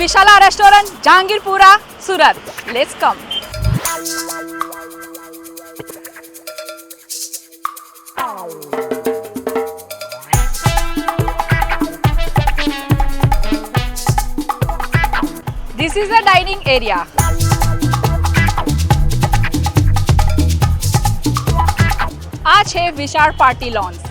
Vishala restaurant, Jahangirpura, Surat. Let's come This is the dining area. આ છે વિશાળ party lawns.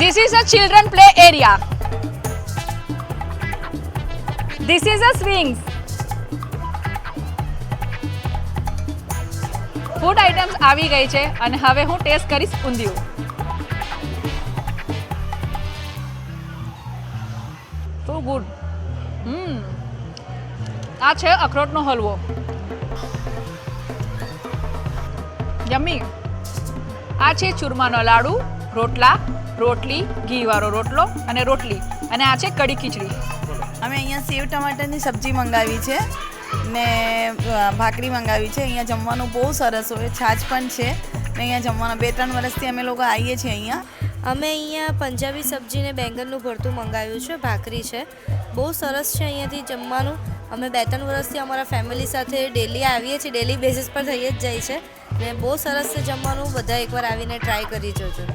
This is a children play area. This is a swings. Food items આવી ગઈ છે અને હવે હું ટેસ્ટ કરીશ ઊંધિયું. સો ગુડ હમ આ છે અખરોટનો હલવો. યમ્મી આ છે ચૂરમાનો લાડુ. રોટલા રોટલી ઘીવાળો રોટલો અને રોટલી. અને આ છે કઢી ખીચડી. અમે અહીંયા સેવ ટમાટરની સબ્જી મંગાવી છે ને ભાખરી મંગાવી છે. અહીંયા જમવાનું બહુ સરસ હોય છાજ પણ છે. ને અહીંયા જમવાનું બે ત્રણ વર્ષથી અમે લોકો આવીએ છીએ અહીંયા. અમે અહીંયા પંજાબી સબ્જી ને બેંગનનું ભરતું મંગાવ્યું છે ભાખરી છે. બહુ સરસ છે અહીંયાથી જમવાનું. અમે બે ત્રણ વર્ષથી અમારા ફેમિલી સાથે ડેલી આવીએ છીએ ડેલી બેસિસ પર થઈ જ જાય છે. ને બહુ સરસ છે જમવાનું. બધા એકવાર આવીને ટ્રાય કરી જોજો.